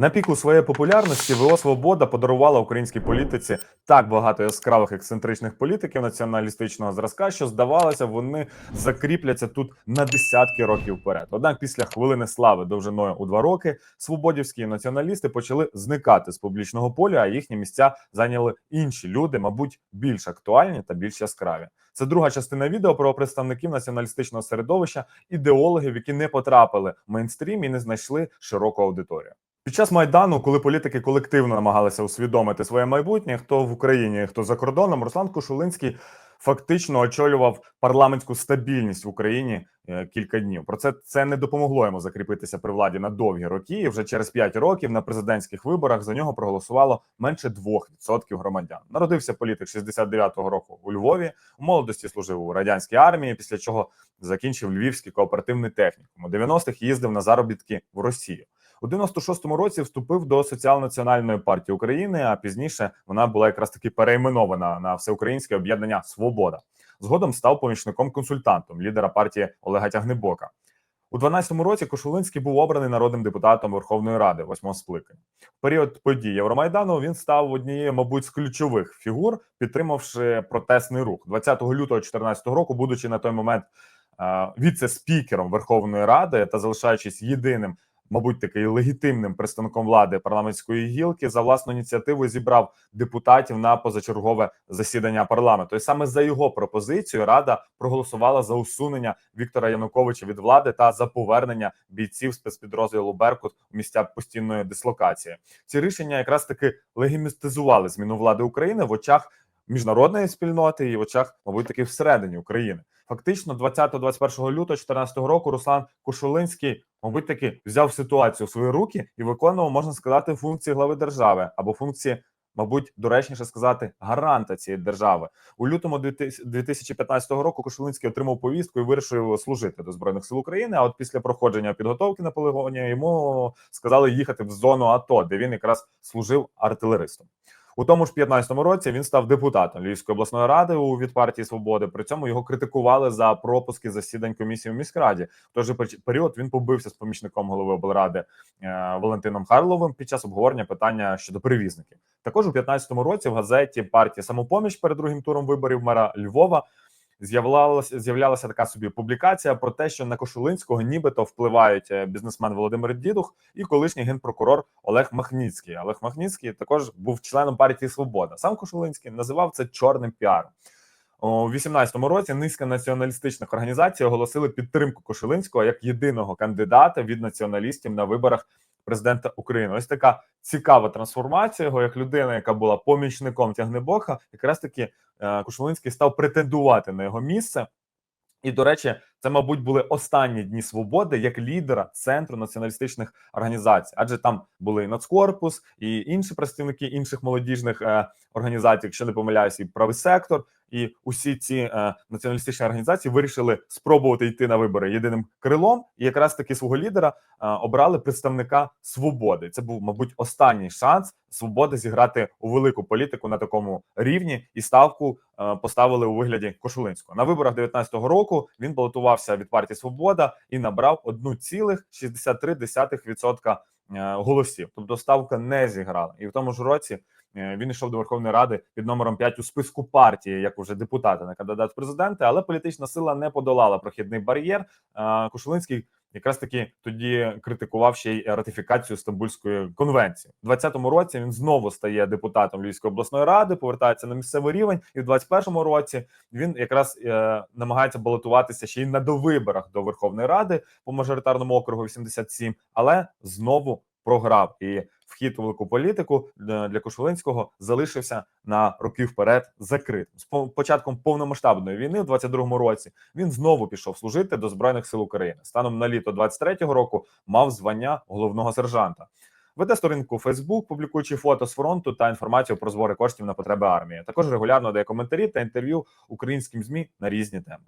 На піку своєї популярності ВО Свобода подарувала українській політиці так багато яскравих ексцентричних політиків націоналістичного зразка, що здавалося, вони закріпляться тут на десятки років вперед. Однак, після хвилини слави довжиною у два роки свободівські націоналісти почали зникати з публічного поля, а їхні місця зайняли інші люди, мабуть, більш актуальні та більш яскраві. Це друга частина відео про представників націоналістичного середовища, ідеологів, які не потрапили в мейнстрім і не знайшли широку аудиторію. Під час майдану, коли політики колективно намагалися усвідомити своє майбутнє, хто в Україні, хто за кордоном, Руслан Кошулинський фактично очолював парламентську стабільність в Україні е, кілька днів. Про це це не допомогло йому закріпитися при владі на довгі роки. І вже через 5 років на президентських виборах за нього проголосувало менше 2% громадян. Народився політик 69-го року у Львові. У молодості служив у радянській армії, після чого закінчив Львівський кооперативний технікум. У 90-х їздив на заробітки в Росію. У 96-му році вступив до соціал-національної партії України. А пізніше вона була якраз таки перейменована на всеукраїнське об'єднання Свобода. Згодом став помічником-консультантом лідера партії Олега Тягнебока. У 12-му році Кошулинський був обраний народним депутатом Верховної Ради восьмого скликання. В період подій Євромайдану він став однією, мабуть, з ключових фігур, підтримавши протестний рух 20 лютого 2014 року, будучи на той момент е, віце-спікером Верховної Ради та залишаючись єдиним мабуть, такий легітимним представником влади парламентської гілки за власну ініціативу зібрав депутатів на позачергове засідання парламенту. І саме за його пропозицією рада проголосувала за усунення Віктора Януковича від влади та за повернення бійців спецпідрозділу Беркут у місця постійної дислокації. Ці рішення якраз таки легімістизували зміну влади України в очах міжнародної спільноти і в очах, мабуть, таки всередині України. Фактично, 20-21 лютого 2014 року Руслан Кушулинський, мабуть, таки взяв ситуацію в свої руки і виконував, можна сказати, функції глави держави або функції, мабуть, доречніше сказати, гаранта цієї держави. У лютому 2015 року Кушулинський отримав повістку і вирішив служити до збройних сил України. А от після проходження підготовки на полігоні йому сказали їхати в зону АТО, де він якраз служив артилеристом. У тому ж 15-му році він став депутатом Львівської обласної ради у від партії свободи. При цьому його критикували за пропуски засідань комісії в міськраді. В той же період він побився з помічником голови облради е, Валентином Харловим під час обговорення питання щодо перевізників. Також у 15-му році в газеті партії самопоміч перед другим туром виборів мера Львова з'являлася з'являлася така собі публікація про те, що на Кошулинського нібито впливають е, бізнесмен Володимир Дідух і колишній генпрокурор Олег Махніцький. Олег Махніцький також був членом партії Свобода. Сам Кошулинський називав це чорним піаром. У 18-му році низка націоналістичних організацій оголосили підтримку Кошулинського як єдиного кандидата від націоналістів на виборах президента України. Ось така цікава трансформація його як людина, яка була помічником тягнебоха, якраз таки е, Кушулинський став претендувати на його місце. І, до речі, це, мабуть, були останні дні свободи як лідера центру націоналістичних організацій, адже там були і Нацкорпус, і інші представники інших молодіжних е, організацій, якщо не помиляюся, і правий сектор, і усі ці е, націоналістичні організації вирішили спробувати йти на вибори єдиним крилом, і якраз таки свого лідера е, обрали представника свободи. Це був, мабуть, останній шанс свободи зіграти у велику політику на такому рівні, і ставку е, поставили у вигляді Кошулинського на виборах 19-го року. Він балотувався від партії Свобода і набрав 1,63% е, голосів. Тобто ставка не зіграла, і в тому ж році. Е, він йшов до Верховної Ради під номером 5 у списку партії, як уже депутата на кандидат в президенти, але політична сила не подолала прохідний бар'єр. Кошулинський якраз таки тоді критикував ще й ратифікацію Стамбульської конвенції. У 20-му році він знову стає депутатом Львівської обласної ради, повертається на місцевий рівень, і в 21-му році він якраз е, намагається балотуватися ще й на довиборах до Верховної Ради по мажоритарному округу 87, але знову програв і вхід у велику політику для Кошулинського залишився на роки вперед закритим. З початком повномасштабної війни, в 22-му році, він знову пішов служити до збройних сил України. Станом на літо 23-го року мав звання головного сержанта. Веде сторінку Фейсбук, публікуючи фото з фронту та інформацію про збори коштів на потреби армії. Також регулярно дає коментарі та інтерв'ю українським змі на різні теми.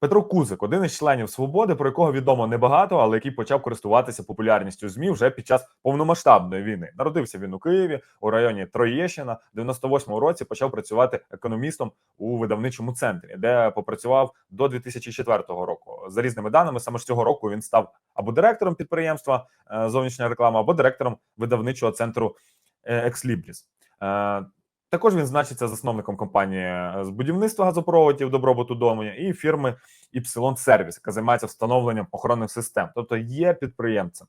Петро Кузик, один із членів свободи, про якого відомо небагато, але який почав користуватися популярністю змі вже під час повномасштабної війни. Народився він у Києві у районі Троєщина. В 98-му році почав працювати економістом у видавничому центрі, де попрацював до 2004 року. За різними даними, саме ж цього року він став або директором підприємства е, зовнішня реклама, або директором видавничого центру е, Exlibris. Е, також він значиться засновником компанії е, з будівництва газопроводів добробуту дому і фірми Іпсилон Сервіс, яка займається встановленням охоронних систем, тобто є підприємцем.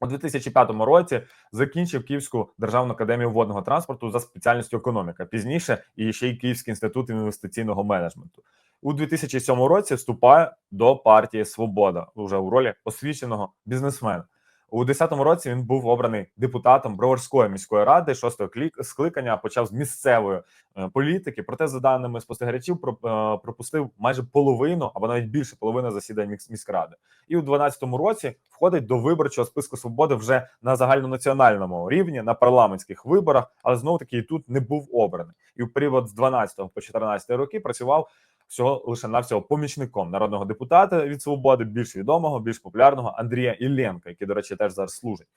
У 2005 році закінчив Київську державну академію водного транспорту за спеціальністю економіка. Пізніше і ще й Київський інститут інвестиційного менеджменту. У 2007 році вступає до партії Свобода вже у ролі освіченого бізнесмена. У 2010 році він був обраний депутатом Броварської міської ради шостого скликання. Почав з місцевої е, політики. Проте, за даними спостерігачів, про- е, пропустив майже половину або навіть більше половини засідань міськ- міськради. І у 2012 році входить до виборчого списку свободи вже на загальнонаціональному рівні на парламентських виборах, але знову таки і тут не був обраний. І в період з 12 по 14 роки працював всього лише навсього помічником народного депутата від свободи, більш відомого, більш популярного Андрія Іллєнка, який, до речі, теж зараз служить.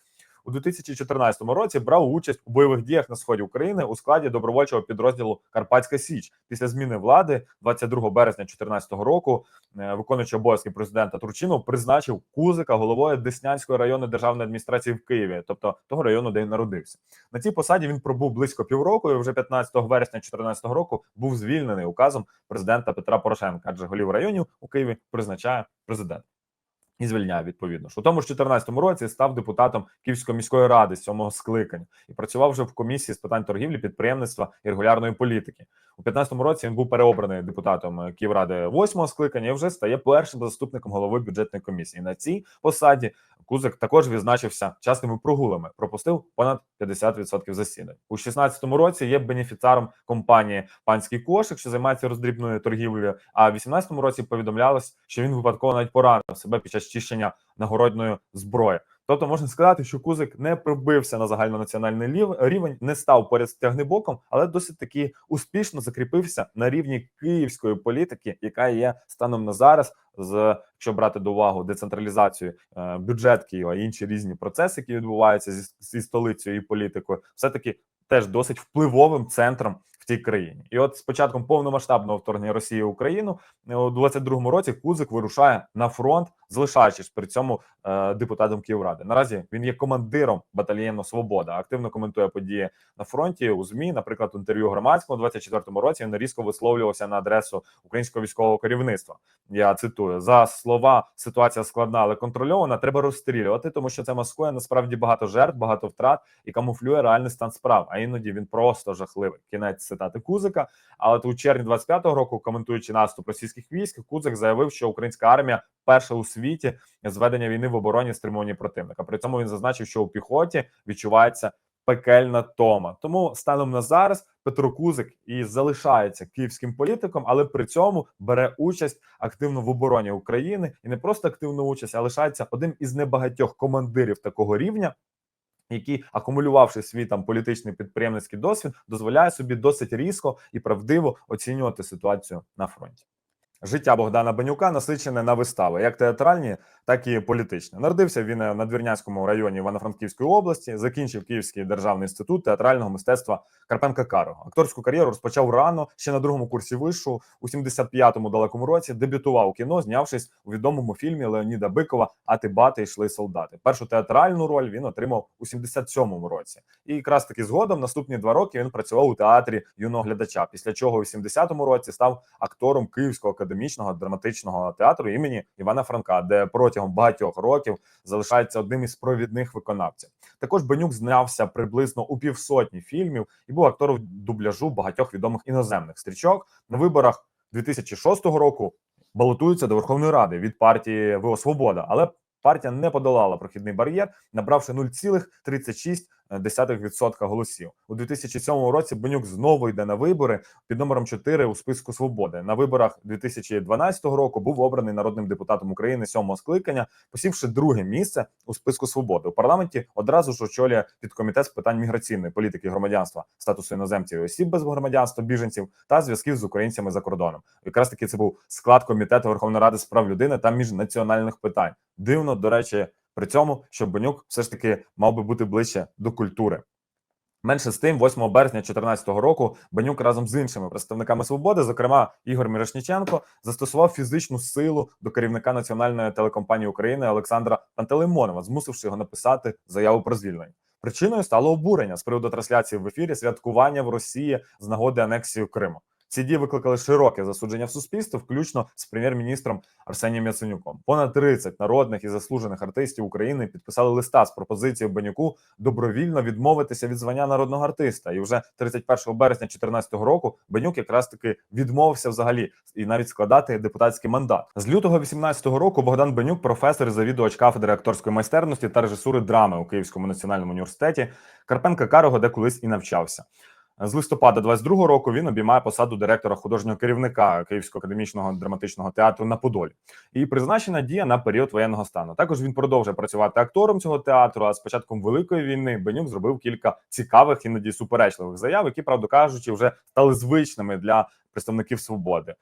У 2014 році брав участь у бойових діях на сході України у складі добровольчого підрозділу Карпатська Січ. Після зміни влади 22 березня 2014 року, е, виконуючий обов'язки президента Турчинов призначив Кузика головою Деснянської районної державної адміністрації в Києві, тобто того району, де він народився. На цій посаді він пробув близько півроку. І вже 15 вересня 2014 року був звільнений указом президента Петра Порошенка, адже голів районів у Києві призначає президент. І звільняє відповідно ж у тому ж 14 році став депутатом Київської міської ради сьомого скликання і працював вже в комісії з питань торгівлі, підприємництва і регулярної політики. У 15 році він був переобраний депутатом е, Київради восьмого скликання і вже стає першим заступником голови бюджетної комісії. На цій посаді Кузик також відзначився частими прогулами, пропустив понад 50% засідань. У 16 році є бенефіціаром компанії Панський кошик, що займається роздрібною торгівлею. А в 18-му році повідомлялось, що він випадково навіть поранив себе під час чищення нагородної зброї. Тобто можна сказати, що Кузик не пробився на загальнонаціональний рівень, не став поряд з тягнебоком, але досить таки успішно закріпився на рівні київської політики, яка є станом на зараз, з якщо брати до уваги децентралізацію е, бюджет Києва і інші різні процеси, які відбуваються зі, зі столицею і політикою, все таки теж досить впливовим центром в тій країні. І от з початком повномасштабного вторгнення Росії в Україну е, у 22-му році Кузик вирушає на фронт, залишаючись при цьому е, депутатом Київради. Наразі він є командиром батальйону Свобода. Активно коментує події на фронті у змі. Наприклад, інтерв'ю громадському у 24-му році він різко висловлювався на адресу українського військового керівництва. Я цитую за слова: ситуація складна, але контрольована. Треба розстрілювати, тому що це маскує насправді багато жертв, багато втрат і камуфлює реальний стан справ. А іноді він просто жахливий. Кінець цитати Кузика. Але у червні 25-го року, коментуючи наступ російських військ, Кузик заявив, що українська армія перша у світі з ведення війни в обороні стримування противника. При цьому він зазначив, що у піхоті відчувається пекельна тома. Тому станом на зараз Петро Кузик і залишається київським політиком, але при цьому бере участь активно в обороні України і не просто активну участь, а лишається одним із небагатьох командирів такого рівня. Які акумулювавши свій там політичний підприємницький досвід, дозволяє собі досить різко і правдиво оцінювати ситуацію на фронті. Життя Богдана Бенюка насичене на вистави, як театральні, так і політичні. Народився він на Двірнянському районі Івано-Франківської області, закінчив Київський державний інститут театрального мистецтва Карпенка Карого. Акторську кар'єру розпочав рано, ще на другому курсі вишу у 75-му далекому році. Дебютував у кіно, знявшись у відомому фільмі Леоніда Бикова «Ати бати йшли солдати. Першу театральну роль він отримав у 77-му році. І якраз таки згодом наступні два роки він працював у театрі юного глядача. Після чого у 70-му році став актором Київського академічного драматичного театру імені Івана Франка, де протягом багатьох років залишається одним із провідних виконавців. Також Бенюк знявся приблизно у півсотні фільмів і був актором дубляжу багатьох відомих іноземних стрічок на виборах 2006 року. Балотується до Верховної Ради від партії ВО Свобода, але партія не подолала прохідний бар'єр, набравши 0,36 0,2% голосів. У 2007 році Бенюк знову йде на вибори під номером 4 у списку свободи. На виборах 2012 року був обраний народним депутатом України сьомого скликання, посівши друге місце у списку свободи. У парламенті одразу ж очолює підкомітет з питань міграційної політики громадянства, статусу іноземців і осіб без громадянства, біженців та зв'язків з українцями за кордоном. Якраз таки це був склад комітету Верховної Ради з прав людини та міжнаціональних питань. Дивно, до речі, при цьому, що Бенюк все ж таки мав би бути ближче до культури. Менше з тим, 8 березня 2014 року, Бенюк разом з іншими представниками свободи, зокрема Ігор Мірошніченко, застосував фізичну силу до керівника національної телекомпанії України Олександра Пантелеймонова, змусивши його написати заяву про звільнення. Причиною стало обурення з приводу трансляції в ефірі святкування в Росії з нагоди анексії Криму. Ці дії викликали широке засудження в суспільстві, включно з прем'єр-міністром Арсенієм Яценюком. Понад 30 народних і заслужених артистів України підписали листа з пропозицією Бенюку добровільно відмовитися від звання народного артиста. І вже 31 березня 2014 року Бенюк якраз таки відмовився взагалі і навіть складати депутатський мандат. З лютого 2018 року Богдан Бенюк, професор завідувач кафедри акторської майстерності та режисури драми у Київському національному університеті Карпенка Карого, де колись і навчався. З листопада 22-го року він обіймає посаду директора художнього керівника Київського академічного драматичного театру на Подолі. І призначена дія на період воєнного стану. Також він продовжує працювати актором цього театру. А з початком великої війни Бенюк зробив кілька цікавих іноді суперечливих заяв, які, правду кажучи, вже стали звичними для представників свободи.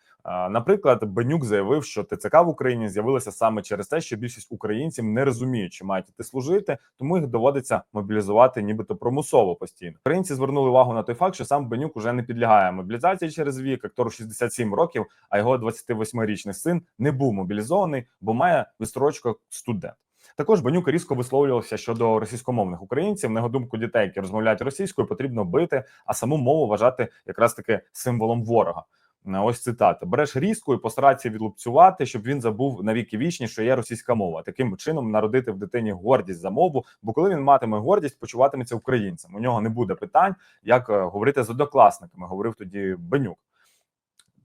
Наприклад, Бенюк заявив, що ТЦК в Україні з'явилося саме через те, що більшість українців не розуміють, чи мають іти служити, тому їх доводиться мобілізувати, нібито примусово постійно. Українці звернули увагу на той факт, що сам Бенюк уже не підлягає мобілізації через вік. Актору 67 років, а його 28-річний син не був мобілізований, бо має відстрочку студент. Також Бенюк різко висловлювався щодо російськомовних українців. На його думку, дітей, які розмовляють російською, потрібно бити, а саму мову вважати якраз таки символом ворога. Е, Ось цитата: береш різку і постаратися відлупцювати, щоб він забув на віки вічні, що є російська мова. Таким чином народити в дитині гордість за мову. Бо коли він матиме гордість, почуватиметься українцем. У нього не буде питань, як е, говорити з однокласниками. Говорив тоді Бенюк.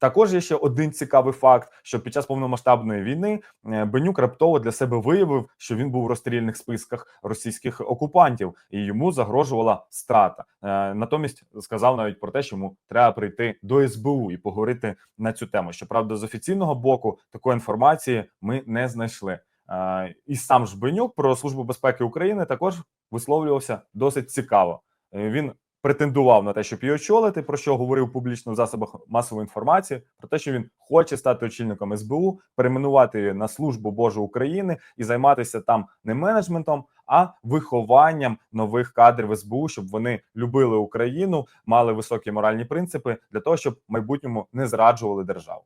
Також є ще один цікавий факт: що під час повномасштабної війни е, Бенюк раптово для себе виявив, що він був в розстрільних списках російських окупантів, і йому загрожувала страта. Е, Натомість сказав навіть про те, що йому треба прийти до СБУ і поговорити на цю тему. Щоправда, з офіційного боку такої інформації ми не знайшли. Е, І сам ж Бенюк про службу безпеки України також висловлювався досить цікаво. Він претендував на те, щоб її очолити, про що говорив публічно в засобах масової інформації, про те, що він хоче стати очільником СБУ, перейменувати на службу Божу України і займатися там не менеджментом, а вихованням нових кадрів СБУ, щоб вони любили Україну, мали високі моральні принципи для того, щоб в майбутньому не зраджували державу.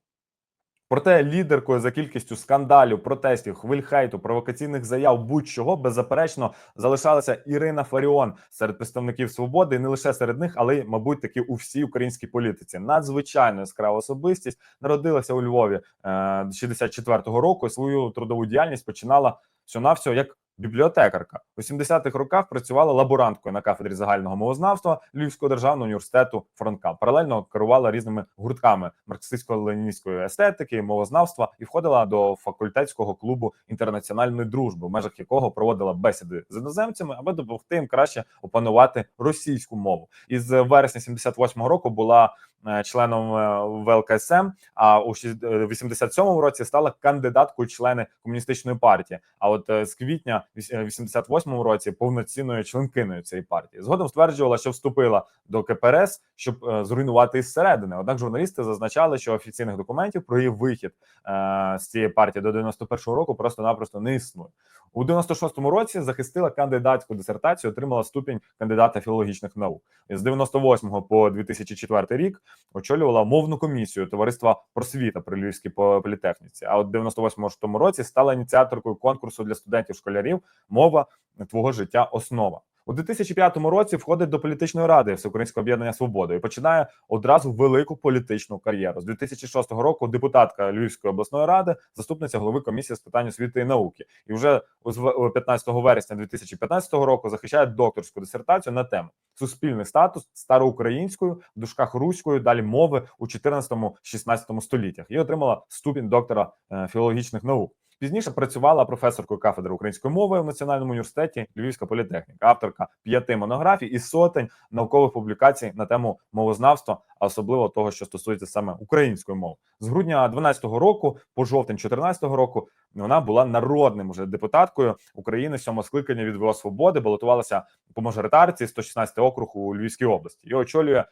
Проте лідеркою за кількістю скандалів, протестів, хвиль хейту, провокаційних заяв будь-чого беззаперечно залишалася Ірина Фаріон серед представників свободи, і не лише серед них, але й, мабуть, таки у всій українській політиці. Надзвичайно яскрава особистість народилася у Львові е, 64-го року. Свою трудову діяльність починала всього-навсього як бібліотекарка. У 70-х роках працювала лаборанткою на кафедрі загального мовознавства Львівського державного університету Франка. Паралельно керувала різними гуртками марксистсько-ленінської естетики, мовознавства і входила до факультетського клубу інтернаціональної дружби, в межах якого проводила бесіди з іноземцями, аби допомогти їм краще опанувати російську мову. Із вересня 78-го року була е, членом е, ВЛКСМ, а у 87-му році стала кандидаткою члени комуністичної партії. А от е, з квітня в 88-му році повноцінною членкиною цієї партії. Згодом стверджувала, що вступила до КПРС, щоб е, зруйнувати із середини. Однак журналісти зазначали, що офіційних документів про її вихід е, з цієї партії до 91-го року просто-напросто не існує. У 96-му році захистила кандидатську дисертацію, отримала ступінь кандидата філологічних наук. З 98 по 2004 рік очолювала мовну комісію товариства просвіта при Львівській по- політехніці. А от в 98-му році стала ініціаторкою конкурсу для студентів школярів Мова твого життя основа. У 2005 році входить до політичної ради Всеукраїнського об'єднання Свобода і починає одразу велику політичну кар'єру. З 2006 року депутатка Львівської обласної ради, заступниця голови комісії з питань освіти і науки, і вже з 15 вересня 2015 року захищає докторську дисертацію на тему суспільний статус староукраїнською в дужках руською, далі мови у 14-16 століттях і отримала ступінь доктора е, філологічних наук. Пізніше працювала професоркою кафедри української мови в Національному університеті Львівська політехніка, авторка п'яти монографій і сотень наукових публікацій на тему мовознавства, а особливо того, що стосується саме української мови. З грудня 12-го року по жовтень 14-го року вона була народним уже депутаткою України сьомого скликання від ВО Свободи, балотувалася по мажоритарці 116 округ у Львівській області. І очолює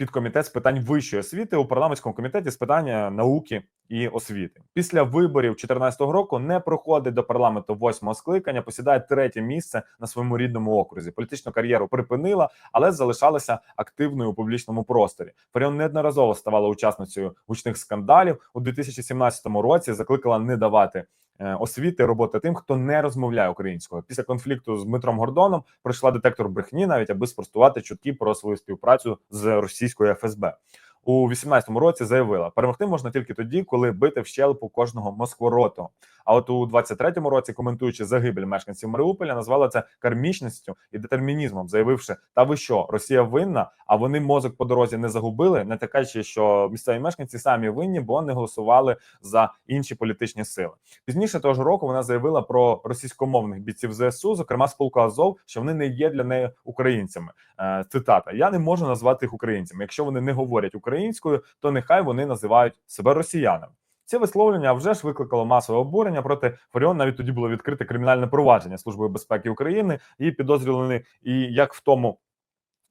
підкомітет з питань вищої освіти у парламентському комітеті з питань науки і освіти. Після виборів 2014 року не проходить до парламенту восьмого скликання, посідає третє місце на своєму рідному окрузі. Політичну кар'єру припинила, але залишалася активною у публічному просторі. Фаріон неодноразово ставала учасницею гучних скандалів у 2017 році. Закликала не давати е, освіти роботи тим, хто не розмовляє українською. Після конфлікту з Дмитром Гордоном пройшла детектор брехні, навіть аби спростувати чутки про свою співпрацю з російською ФСБ. У 18-му році заявила, перемогти можна тільки тоді, коли бити в щелепу кожного москвороту. А от у 23-му році, коментуючи загибель мешканців Маріуполя, назвала це кармічністю і детермінізмом, заявивши: Та ви що, Росія винна? А вони мозок по дорозі не загубили, не така, що місцеві мешканці самі винні, бо не голосували за інші політичні сили. Пізніше того ж року вона заявила про російськомовних бійців ЗСУ, зокрема з полку Азов, що вони не є для неї українцями. Е, цитата: Я не можу назвати їх українцями. Якщо вони не говорять українською, то нехай вони називають себе росіянами. Це висловлення вже ж викликало масове обурення. Проти Фаріон навіть тоді було відкрите кримінальне провадження Службою безпеки України і підозрюваний і як в тому.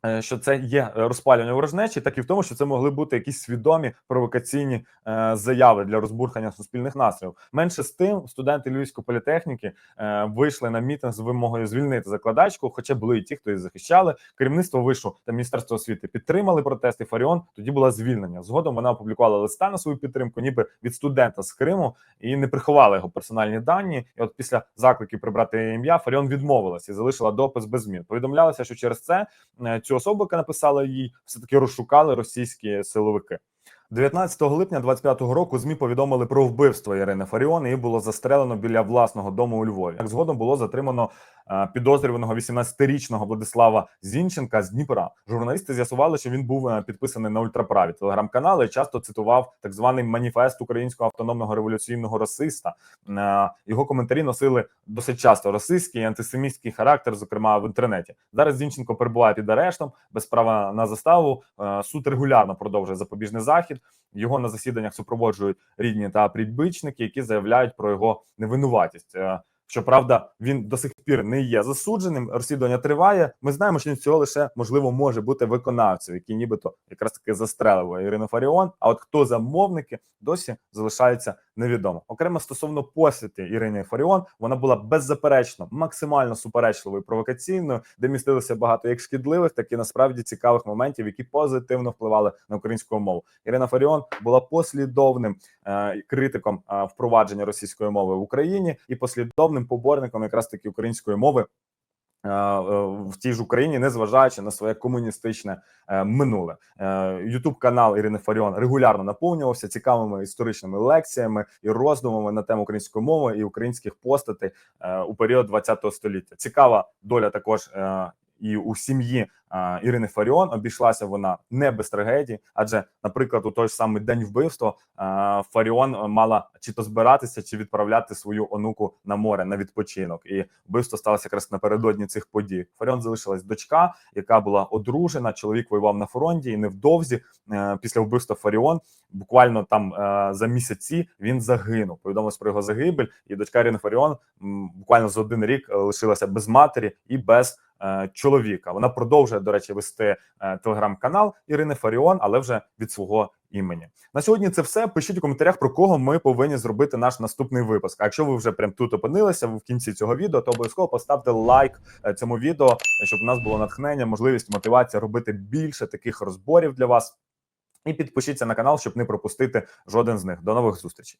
Е, що це є розпалювання ворожнечі, так і в тому, що це могли бути якісь свідомі провокаційні е, заяви для розбурхання суспільних настроїв. Менше з тим, студенти Львівської політехніки е, вийшли на мітинг з вимогою звільнити закладачку. Хоча були і ті, хто її захищали. Керівництво вишу та міністерство освіти підтримали протести. Фаріон тоді була звільнення. Згодом вона опублікувала листа на свою підтримку, ніби від студента з Криму, і не приховала його персональні дані. І от після закликів прибрати ім'я Фаріон відмовилася і залишила допис без змін. Повідомлялося, що через це цю особу, яка написала їй, все таки розшукали російські силовики. 19 липня 25-го року змі повідомили про вбивство Ірини Фаріон. Її було застрелено біля власного дому у Львові. Як згодом було затримано е, підозрюваного 18-річного Владислава Зінченка з Дніпра. Журналісти з'ясували, що він був е, підписаний на ультраправі телеграм-канали. Часто цитував так званий маніфест українського автономного революційного расиста. Е, його коментарі носили досить часто російський і антисемітський характер, зокрема в інтернеті. Зараз Зінченко перебуває під арештом без права на заставу. Суд регулярно продовжує запобіжний захід. Його на засіданнях супроводжують рідні та прибичники, які заявляють про його невинуватість. Е, Щоправда, він до сих пір не є засудженим. Розслідування триває. Ми знаємо, що він цього лише можливо може бути виконавцем, який нібито якраз таки застрелив Ірину Фаріон. А от хто замовники досі залишається невідомо. Окремо стосовно посвіти Ірини Фаріон, вона була беззаперечно максимально суперечливою, провокаційною, де містилося багато як шкідливих, так і насправді цікавих моментів, які позитивно впливали на українську мову. Ірина Фаріон була послідовним е, критиком е, впровадження російської мови в Україні і послідовним поборником якраз таки української мови. Е, е, в тій ж Україні, незважаючи на своє комуністичне е, минуле, Ютуб канал Ірини Фаріон регулярно наповнювався цікавими історичними лекціями і роздумами на тему української мови і українських постатей у період ХХ століття. Цікава доля також і у сім'ї Ірини Фаріон обійшлася вона не без трагедії, адже, наприклад, у той ж самий день вбивства Фаріон мала чи то збиратися, чи відправляти свою онуку на море на відпочинок. І вбивство сталося якраз напередодні цих подій. Фаріон залишилась дочка, яка була одружена. Чоловік воював на фронті, і невдовзі а, після вбивства Фаріон, буквально там а, за місяці він загинув. Повідомилось про його загибель, і дочка Ірини Фаріон буквально за один рік лишилася без матері і без. Е, чоловіка. Вона продовжує, до речі, вести е, телеграм-канал Ірини Фаріон, але вже від свого імені. На сьогодні це все. Пишіть у коментарях, про кого ми повинні зробити наш наступний випуск. А якщо ви вже прям тут опинилися в кінці цього відео, то обов'язково поставте лайк е, цьому відео, щоб у нас було натхнення, можливість, мотивація робити більше таких розборів для вас. І підпишіться на канал, щоб не пропустити жоден з них. До нових зустрічей.